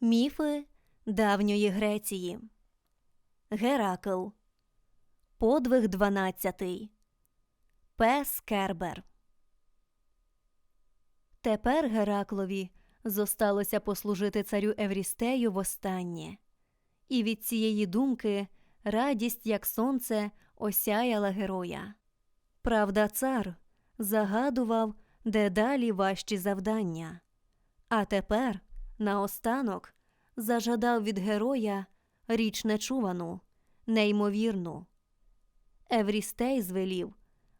Міфи давньої Греції. Геракл. Подвиг 12. Пес Кербер. Тепер Гераклові зосталося послужити царю Еврістею востаннє. І від цієї думки радість, як сонце, осяяла героя. Правда, цар загадував дедалі важчі завдання. А тепер, наостанок, зажадав від героя річ нечувану, неймовірну. Еврістей звелів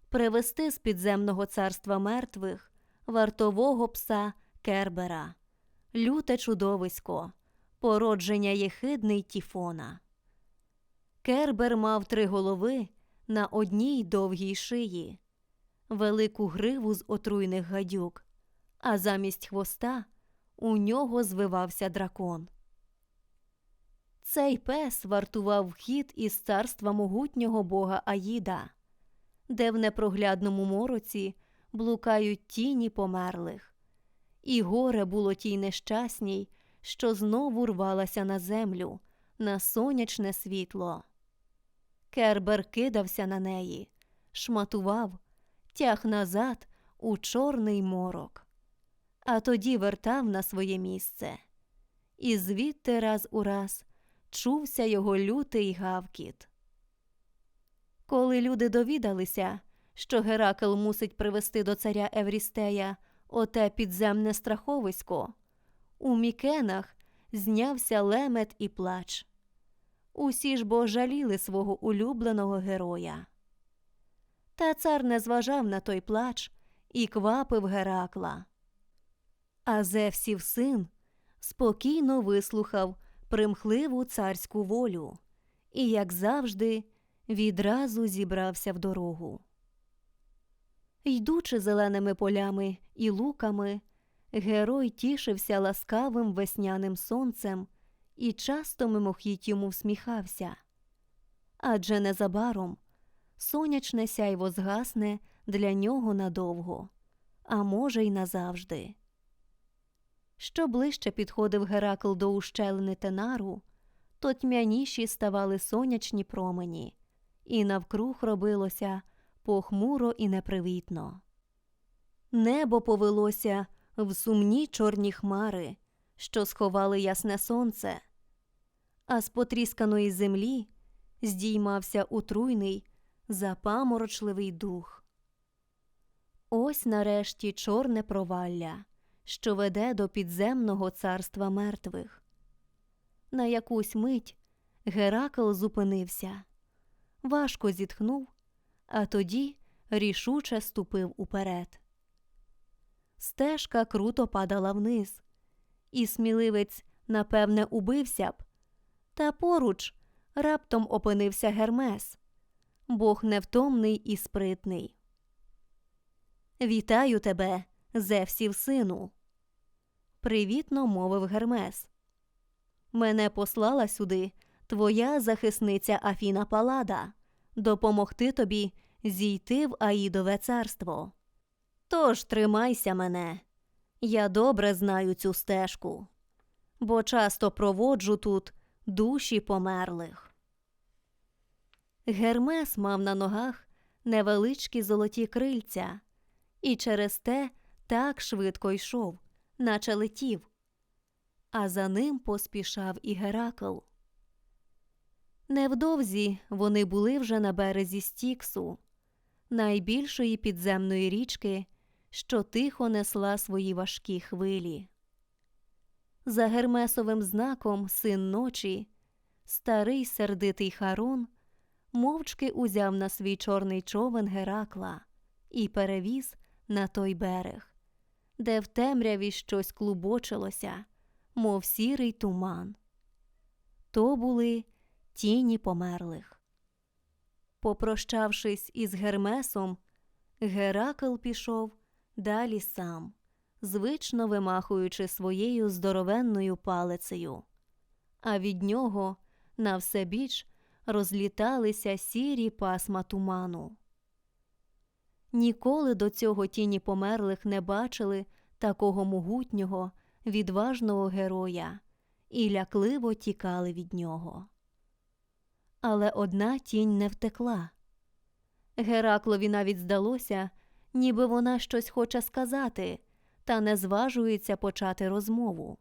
привести з підземного царства мертвих вартового пса Кербера, люте чудовисько, породження єхидний Тіфона. Кербер мав три голови на одній довгій шиї, велику гриву з отруйних гадюк, а замість хвоста у нього звивався дракон. Цей пес вартував вхід із царства могутнього бога Аїда, де в непроглядному мороці блукають тіні померлих, і горе було тій нещасній, що знову рвалася на землю, на сонячне світло. Кербер кидався на неї, шматував, тяг назад у чорний морок, а тоді вертав на своє місце. І звідти раз у раз чувся його лютий гавкіт. Коли люди довідалися, що Геракл мусить привести до царя Еврістея оте підземне страховисько, у мікенах знявся лемет і плач. Усі ж бо жаліли свого улюбленого героя. Та цар не зважав на той плач і квапив Геракла. А Зевсів син спокійно вислухав примхливу царську волю і, як завжди, відразу зібрався в дорогу. Йдучи зеленими полями і луками, герой тішився ласкавим весняним сонцем і часто мимохідь йому всміхався. Адже незабаром сонячне сяйво згасне для нього надовго, а може, й назавжди. Що ближче підходив Геракл до ущелини Тенару, то тьмяніші ставали сонячні промені, і навкруг робилося похмуро і непривітно. Небо повелося в сумні чорні хмари, що сховали ясне сонце, а з потрісканої землі здіймався утруйний, запаморочливий дух. Ось нарешті чорне провалля, що веде до підземного царства мертвих. На якусь мить Геракл зупинився, важко зітхнув, а тоді рішуче ступив уперед. Стежка круто падала вниз, і сміливець, напевне, убився б, та поруч раптом опинився Гермес, бог невтомний і спритний. Вітаю тебе, Зевсів сину, привітно мовив Гермес. Мене послала сюди твоя захисниця Афіна Палада допомогти тобі зійти в Аїдове царство. Тож тримайся мене, я добре знаю цю стежку, бо часто проводжу тут душі померлих. Гермес мав на ногах невеличкі золоті крильця, і через те так швидко йшов, наче летів, а за ним поспішав і Геракл. Невдовзі вони були вже на березі Стіксу, найбільшої підземної річки, що тихо несла свої важкі хвилі. За Гермесовим знаком син ночі, старий сердитий Харон, мовчки узяв на свій чорний човен Геракла і перевіз на той берег, де в темряві щось клубочилося, мов сірий туман. То були тіні померлих. Попрощавшись із Гермесом, Геракл пішов далі сам, звично вимахуючи своєю здоровенною палицею, а від нього на все біч розліталися сірі пасма туману. Ніколи до цього тіні померлих не бачили такого могутнього, відважного героя і лякливо тікали від нього. Але одна тінь не втекла. Гераклові навіть здалося, ніби вона щось хоче сказати, та не зважується почати розмову.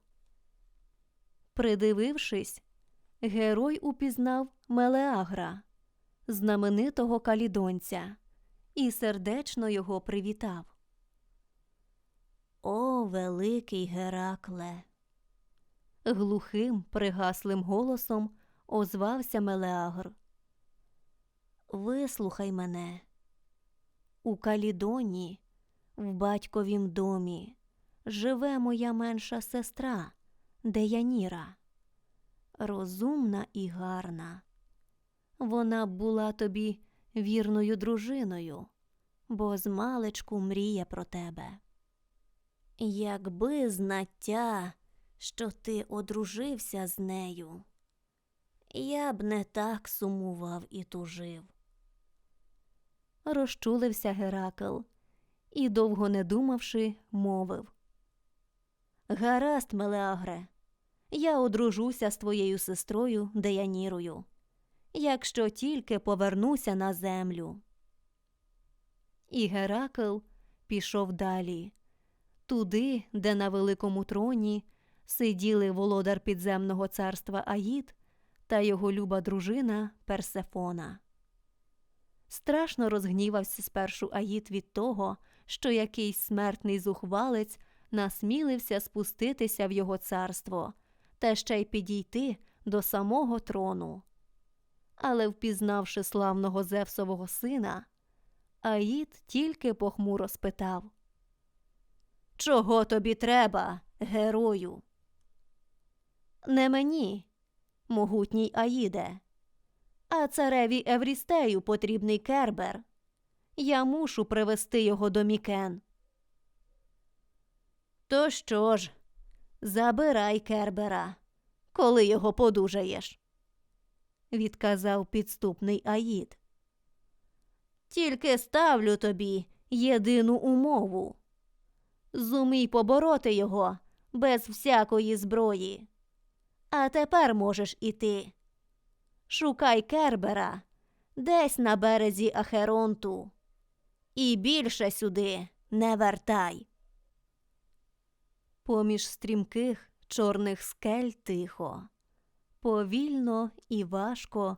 Придивившись, герой упізнав Мелеагра, знаменитого калідонця, і сердечно його привітав. О, великий Геракле! Глухим, пригаслим голосом озвався Мелеагр. Вислухай мене. У Калідоні, в батьковім домі, живе моя менша сестра, Деяніра. Розумна і гарна. Вона була тобі вірною дружиною, бо змалечку мріє про тебе. Якби знаття, що ти одружився з нею, я б не так сумував і тужив. Розчулився Геракл і, довго не думавши, мовив Гаразд, Мелеагре, я одружуся з твоєю сестрою Деянірою, якщо тільки повернуся на землю. І Геракл пішов далі, туди, де на великому троні сиділи володар підземного царства Аїд та його люба дружина Персефона. Страшно розгнівався спершу Аїд від того, що якийсь смертний зухвалець насмілився спуститися в його царство та ще й підійти до самого трону. Але, впізнавши славного Зевсового сина, Аїд тільки похмуро спитав Чого тобі треба, герою? Не мені, могутній Аїде, а цареві Еврістею потрібний кербер. Я мушу привести його до Мікен. То що ж, забирай кербера, коли його подужаєш, відказав підступний Аїд. Тільки ставлю тобі єдину умову зумій побороти його без всякої зброї. А тепер можеш іти. Шукай кербера десь на березі Ахеронту, і більше сюди не вертай. Поміж стрімких чорних скель тихо, повільно і важко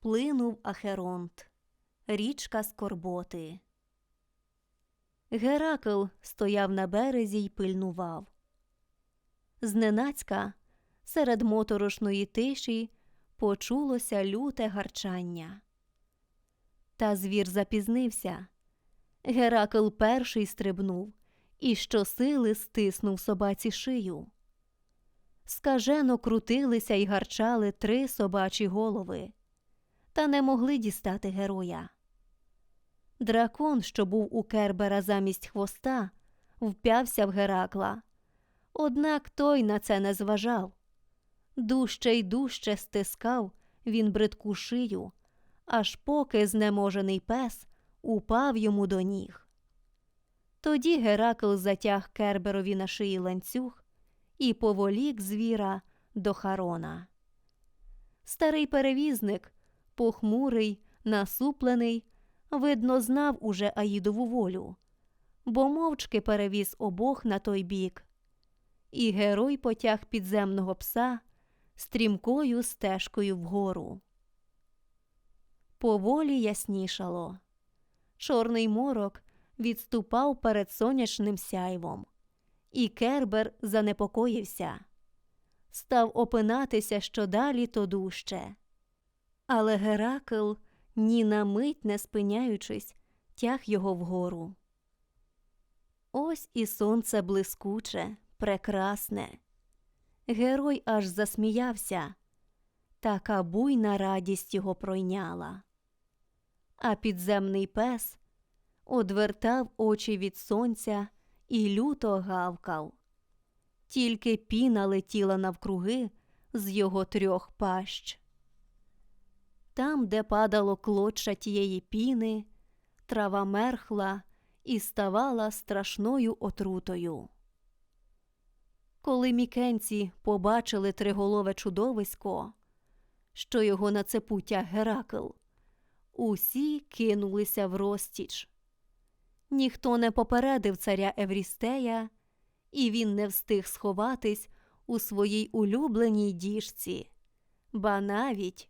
плинув Ахеронт, річка Скорботи. Геракл стояв на березі й пильнував. Зненацька серед моторошної тиші почулося люте гарчання. Та звір запізнився. Геракл перший стрибнув і щосили стиснув собаці шию. Скажено крутилися й гарчали три собачі голови, та не могли дістати героя. Дракон, що був у Кербера замість хвоста, вп'явся в Геракла. Однак той на це не зважав. Дужче й дужче стискав він бридку шию, аж поки знеможений пес упав йому до ніг. Тоді Геракл затяг Керберові на шиї ланцюг і поволік звіра до Харона. Старий перевізник, похмурий, насуплений, видно, знав уже Аїдову волю, бо мовчки перевіз обох на той бік. І герой потяг підземного пса стрімкою стежкою вгору. Поволі яснішало. Чорний морок відступав перед сонячним сяйвом, і Кербер занепокоївся, став опинатися що далі, то дужче. Але Геракл, ні на мить не спиняючись, тяг його вгору. Ось і сонце блискуче, прекрасне. Герой аж засміявся. Така буйна радість його пройняла. А підземний пес одвертав очі від сонця і люто гавкав. Тільки піна летіла навкруги з його трьох пащ. Там, де падало клоча тієї піни, трава мерхла і ставала страшною отрутою. Коли мікенці побачили триголове чудовисько, що його на цепу Геракл, усі кинулися в розтіч. Ніхто не попередив царя Еврістея, і він не встиг сховатись у своїй улюбленій діжці, ба навіть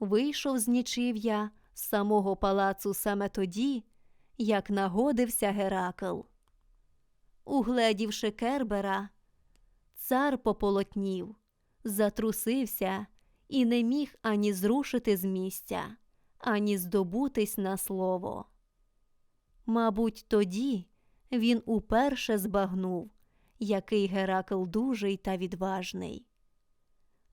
вийшов з нічів'я з самого палацу саме тоді, як нагодився Геракл. Угледівши Кербера, цар пополотнів, затрусився і не міг ані зрушити з місця, ані здобутись на слово. Мабуть, тоді він уперше збагнув, який Геракл дужий та відважний.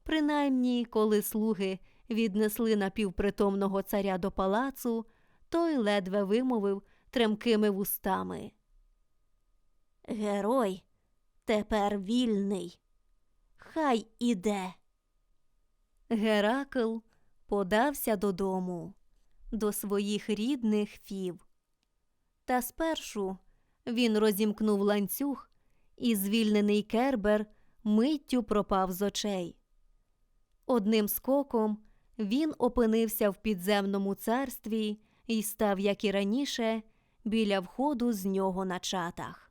Принаймні, коли слуги віднесли напівпритомного царя до палацу, той ледве вимовив тремкими вустами. Герой тепер вільний. Хай іде. Геракл подався додому, до своїх рідних фів. Та спершу він розімкнув ланцюг, і звільнений Кербер миттю пропав з очей. Одним скоком він опинився в підземному царстві і став, як і раніше, біля входу з нього на чатах.